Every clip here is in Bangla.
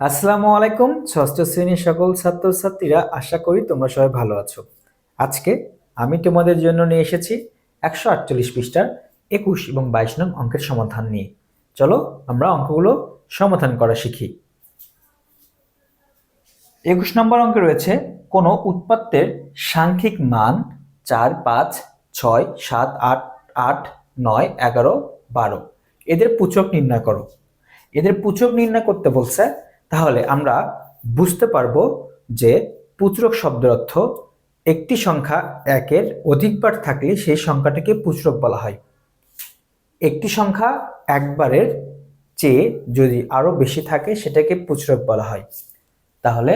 আসসালামু আলাইকুম, ষষ্ঠ শ্রেণির সকল ছাত্রছাত্রীরা আশা করি তোমরা সবাই ভালো আছো। আজকে আমি তোমাদের জন্য নিয়ে এসেছি একশো আটচল্লিশ পৃষ্ঠার একুশ এবং বাইশ নং অঙ্কের সমাধান নিয়ে। চলো আমরা অঙ্কগুলো সমাধান করা শিখি। একুশ নম্বর অঙ্কে রয়েছে, কোনো উৎপাত্তের সাংখ্যিক মান চার, পাঁচ, ছয়, সাত, আট আট, নয়, এগারো, বারো। এদের পুচক নির্ণয় করো। এদের পুচক নির্ণয় করতে বলছে তাহলে আমরা বুঝতে পারব যে পুচরক শব্দের অর্থ একটি সংখ্যা একের অধিকবার থাকলে সেই সংখ্যাটাকে পুচরক বলা হয়। একটি সংখ্যা একবারের চেয়ে যদি আরও বেশি থাকে সেটাকে পুচরক বলা হয়। তাহলে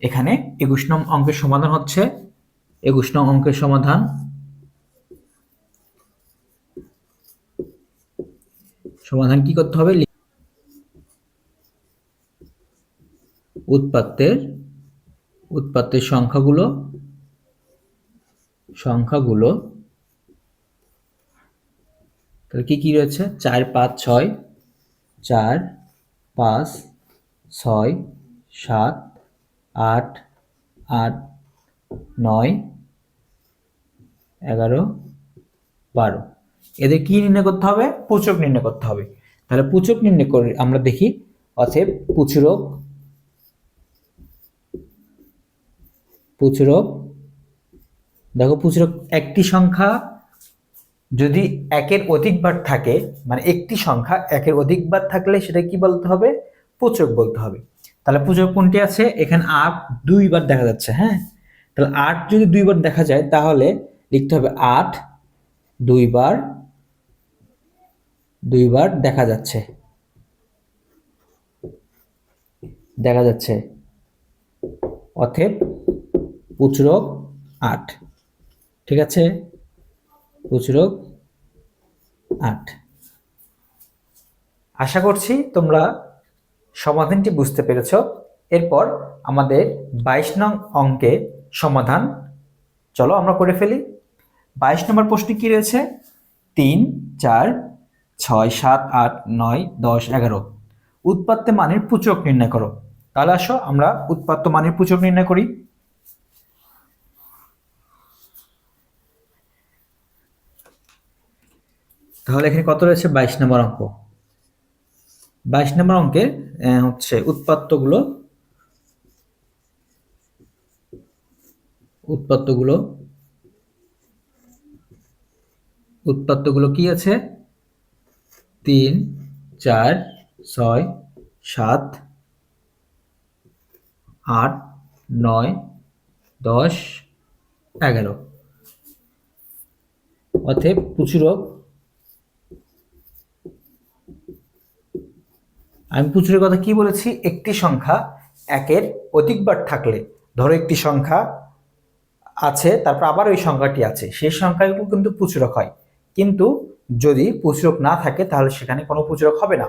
এখানে একুশ নং অঙ্কের সমাধান হচ্ছে। একুশ নং অঙ্কের সমাধান। সমাধান কি করতে হবে? উৎপাত্তের উৎপাত্তের সংখ্যাগুলো সংখ্যাগুলো, তাহলে কি কি রয়েছে? চার, পাঁচ, ছয়, চার, পাঁচ, ছয়, সাত, আট আট, নয়, এগারো, বারো। এদের কি নির্ণয় করতে হবে? পুচক নির্ণয় করতে হবে। তাহলে পুচক নির্ণয় করে আমরা দেখি, অতএব পুচরক পুচরক দেখো পুচরক একটি সংখ্যা যদি একের অধিকবার থাকে মানে একটি সংখ্যা একের অধিকবার থাকলে সেটা কি বলতে হবে? পুচক বলতে হবে। তাহলে পুচক কোনটি আছে? এখানে আট দুইবার দেখা যাচ্ছে হ্যাঁ? তাহলে আট যদি দুইবার দেখা যায়, তাহলে লিখতে হবে আট দুইবার দুইবার দেখা যাচ্ছে। দেখা যাচ্ছে। অথেব পুচরক আট। ঠিক আছে? পুচরক আট। আশা করছি তোমরা সমাধানটি বুঝতে পেরেছ। এরপর আমাদের বাইশ নং অঙ্কে সমাধান। চলো আমরা করে ফেলি। বাইশ নম্বর প্রশ্নে কি রয়েছে? তিন, চার, ছয়, সাত, আট, নয়, দশ, এগারো। উৎপাত্ত মানের পুচক নির্ণয় করো। তাহলে আসো, আমরা উৎপাত্ত মানের পুচক নির্ণয় করি। তাহলে এখানে কত রয়েছে? বাইশ নম্বর অঙ্ক। বাইশ নম্বর অঙ্কে হচ্ছে উৎপাত্তগুলো উৎপাত্তগুলো উৎপাত্তগুলো কি আছে? তিন, চার, ছয়, সাত, আট, নয়, দশ, এগারো। অতএব পুচুরক আমি পুচুরের কথা কি বলেছি? একটি সংখ্যা একের অধিকবার থাকলে, ধরো একটি সংখ্যা আছে, তারপর আবার ওই সংখ্যাটি আছে। সেই সংখ্যাগুলো কিন্তু পুচুরক হয়। কিন্তু যদি পুচুরক না থাকে, তাহলে সেখানে কোনো পুচুরক হবে না।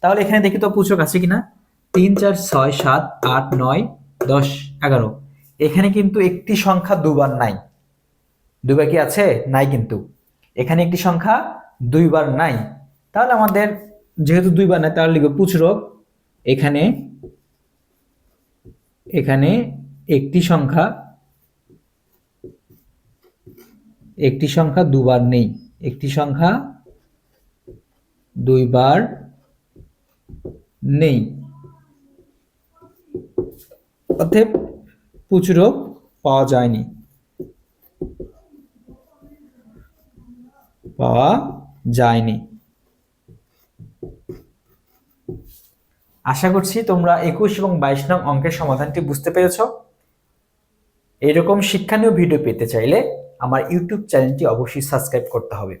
তাহলে এখানে দেখি তো পুচুরক আছে কিনা? তিন, চার, ছয়, সাত, আট, নয়, দশ, এগারো। এখানে কিন্তু একটি সংখ্যা দুবার নাই। দুবার কি আছে? নাই কিন্তু। এখানে একটি সংখ্যা দুইবার নাই। তাহলে আমাদের যেহেতু দুইবার নাই তাহলে লিখব পুচরক এখানে এখানে একটি সংখ্যা একটি সংখ্যা দুবার নেই। একটি সংখ্যা দুইবার নেই। অতএব পুচরক পাওয়া যায়নি। পাওয়া যায়নি। আশা করছি তোমরা একুশ এবং বাইশ নং অঙ্কের সমাধানটি বুঝতে পেরেছ। এরকম শিক্ষণীয় ভিডিও পেতে চাইলে আমার ইউটিউব চ্যানেলটি অবশ্যই সাবস্ক্রাইব করতে হবে।